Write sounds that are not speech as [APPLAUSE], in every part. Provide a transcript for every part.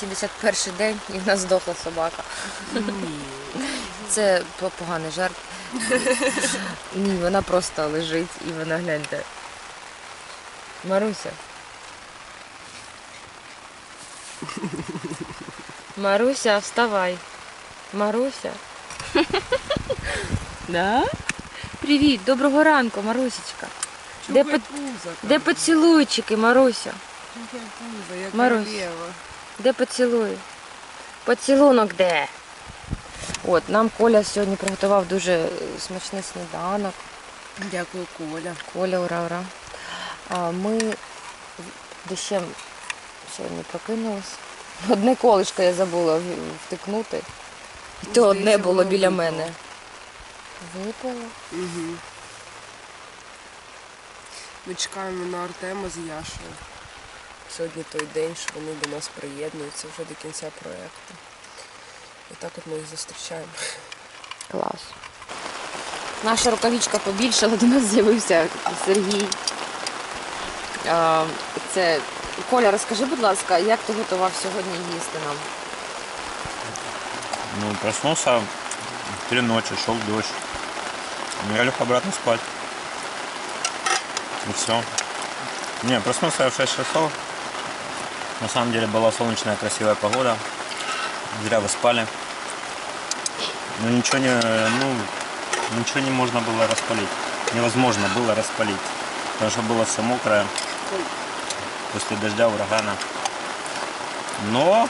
71 день і в нас здохла собака. Це поганий жарт. Ні, вона просто лежить і вона гляньте. Маруся. Маруся, вставай. Маруся. Да? Привіт, доброго ранку, Марусечка. Де, по... Де поцілуйчики, Маруся? пузо, як Марусь. королева. Де поцілуй? Поцілунок де? От, нам Коля сьогодні приготував дуже е, смачний сніданок. Дякую, Коля. Коля, ура, ура. А ми дощем сьогодні прокинулись. Одне колишко я забула втикнути. І то одне було біля мене. Випало? Угу. Ми чекаємо на Артема з Яшею. Сьогодні той день, що вони до нас приєднуються вже до кінця проєкту. І так от ми їх зустрічаємо. Клас. Наша рукавичка побільшала, до нас з'явився Сергій. А, Це Коля, розкажи, будь ласка, як ти готував сьогодні їсти нам? Ну, проснулся в три ночи, шел дождь. Ну, Я лег обратно спать. И все. Не, проснулся я в 6 часов. На самом деле была солнечная, красивая погода. Зря вы спали. Но ничего не, ну, ничего не можно было распалить. Невозможно было распалить. Потому что было все мокрое. После дождя, урагана. Но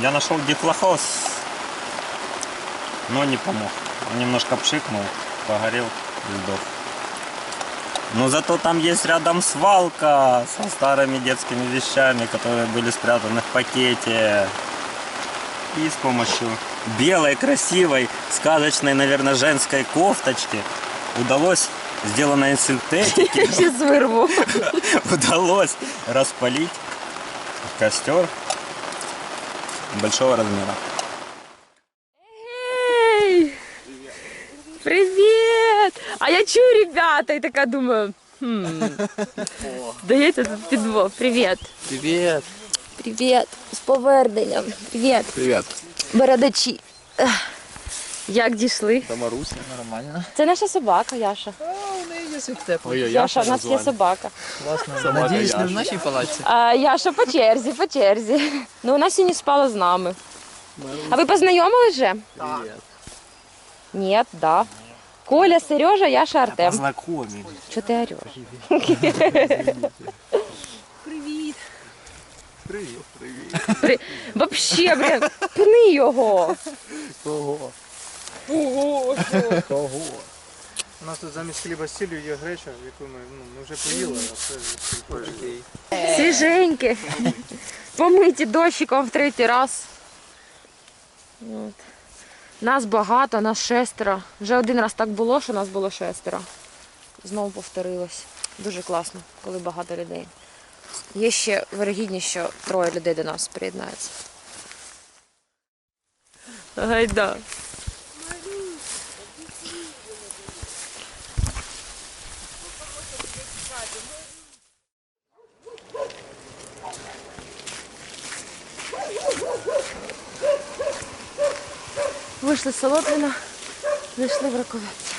я нашел дифлохоз но не помог. Он немножко пшикнул, погорел и сдох. Но зато там есть рядом свалка со старыми детскими вещами, которые были спрятаны в пакете. И с помощью белой, красивой, сказочной, наверное, женской кофточки удалось, сделанной из синтетики, [LAUGHS] Я зараз вирву. [LAUGHS] удалось распалить костер большого размера. А я чую ребята і така думаю. Хм. Здається, тут підвох. Привіт. Привет. Привіт. З поверненням. Привіт. Привет. Бородачі. Як дійшли? Та Маруся. Нормально. Це наша собака, Яша. А, у неї язик теплий. Ой, Яша, у нас є собака. Класно. Надіюсь, не в нашій палаці. А, Яша по черзі, по черзі. Ну, вона сьогодні спала з нами. А ви познайомились вже? Привет. Ні, да. Коля, Сережа, Яша, Артем. Познакомились. Що ти ореш? Привіт! Привіт. Привіт. При... Вообще, блін, пни його. Кого? Ого! Кого? У нас тут замість хліба з сіллю є греча, яку ми, ну, ми вже поїли, а це окей. Свіженькі. Помиті дощиком в третій раз. От. Нас багато, нас шестеро. Вже один раз так було, що нас було шестеро. Знову повторилось. Дуже класно, коли багато людей. Є ще вирогідність, що троє людей до нас приєднається. Гайда. Вийшли з Солотвіна, зайшли в Раковець.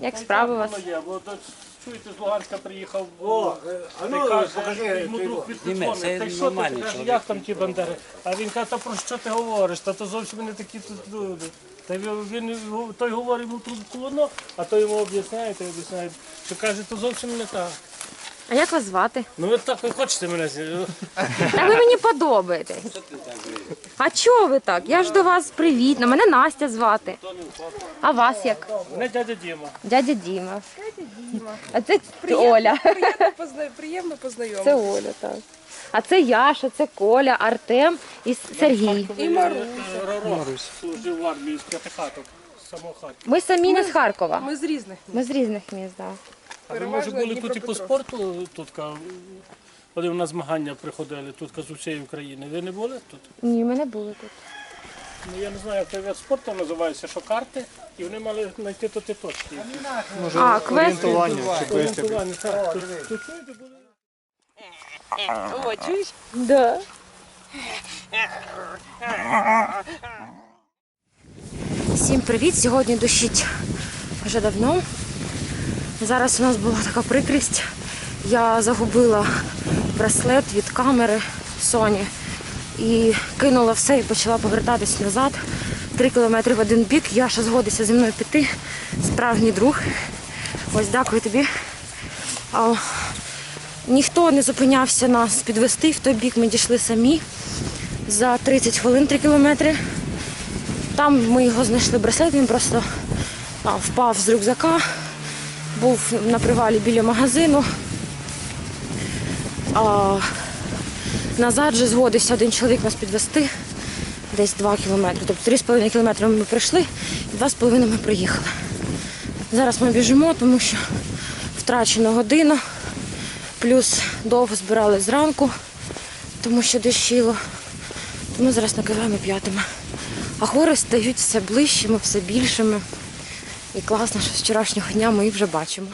Як справи у вас? Чуєте, з Луганська приїхав. О, а ну, покажи. Йому друг підходить. Та й що ти, каже, як там ті бандери? А він каже, та про що ти говориш? Та то зовсім не такі тут люди. Та він, він той говорить йому трубку одно, а той йому об'ясняє, той об'ясняє, що каже, то зовсім не так. А як вас звати? Ну ви так ви хочете мене зі- Та ви мені подобаєтесь. А чого ви так? Я ж до вас привітна. Мене Настя звати. А вас як? Мене дядя Діма. Дядя Діма. А це Оля. Позна... Приємно Це познайомитися. Оля, так. А це Яша, це Коля, Артем і Сергій. І Маруся. Ророк служив в армії з п'ятихаток, самохат. Ми самі не з Харкова. Ми з різних. Ми з різних міст, так. А ви може були тут і по спорту тут, коли в нас змагання приходили тут з усієї України. Ви не були тут? Ні, ми не були тут. Ну я не знаю, як той вид спорту називається, що карти, і вони мали знайти то ті точки. Може А, орієнтування чи. Орієнтування, так. Тут- тут були- О, чуєш? Да. Всім привіт! Сьогодні дощить вже давно. Зараз у нас була така прикрість. Я загубила браслет від камери Sony і кинула все і почала повертатись назад. Три кілометри в один бік. Яша згодиться зі мною піти. Справжній друг. Ось дякую тобі. А, ніхто не зупинявся нас підвести. В той бік ми дійшли самі за 30 хвилин 3 кілометри. Там ми його знайшли браслет, він просто а, впав з рюкзака, був на привалі біля магазину. А, назад же згодився один чоловік нас підвести десь 2 кілометри. Тобто 3,5 кілометри ми прийшли і 2,5 ми приїхали. Зараз ми біжимо, тому що втрачена година, плюс довго збирали зранку, тому що дощило. Тому зараз накриваємо п'ятими. А гори стають все ближчими, все більшими. І класно, що з вчорашнього дня ми їх вже бачимо.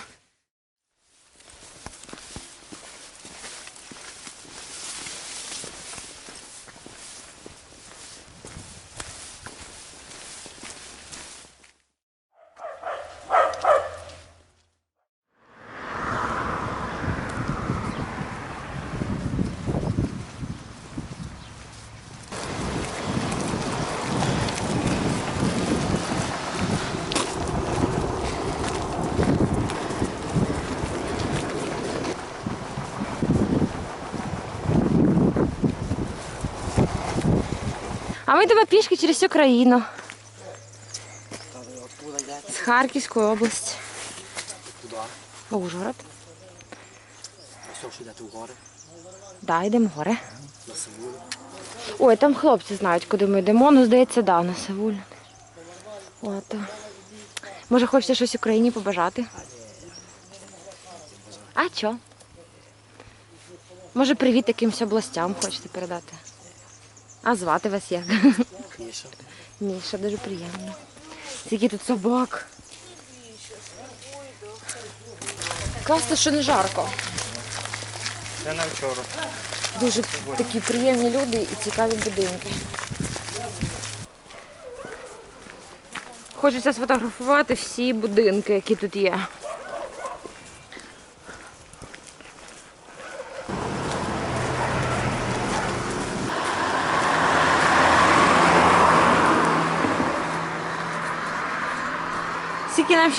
А ми тебе пішки через всю країну. З Харківської області. Куди? Ужгород. Що йдете в гори? Да, йдемо в гори. На Сивулю? Ой, там хлопці знають, куди ми йдемо. Ну, здається, да, на Севуль. От. Може, хочете щось Україні побажати? А чо? Може, привіт якимось областям хочете передати? А звати вас як? Міша. Міша, дуже приємно. Скільки тут собак. Класно, що не жарко. Це на вчора. Дуже такі приємні люди і цікаві будинки. Хочеться сфотографувати всі будинки, які тут є. Скільки нам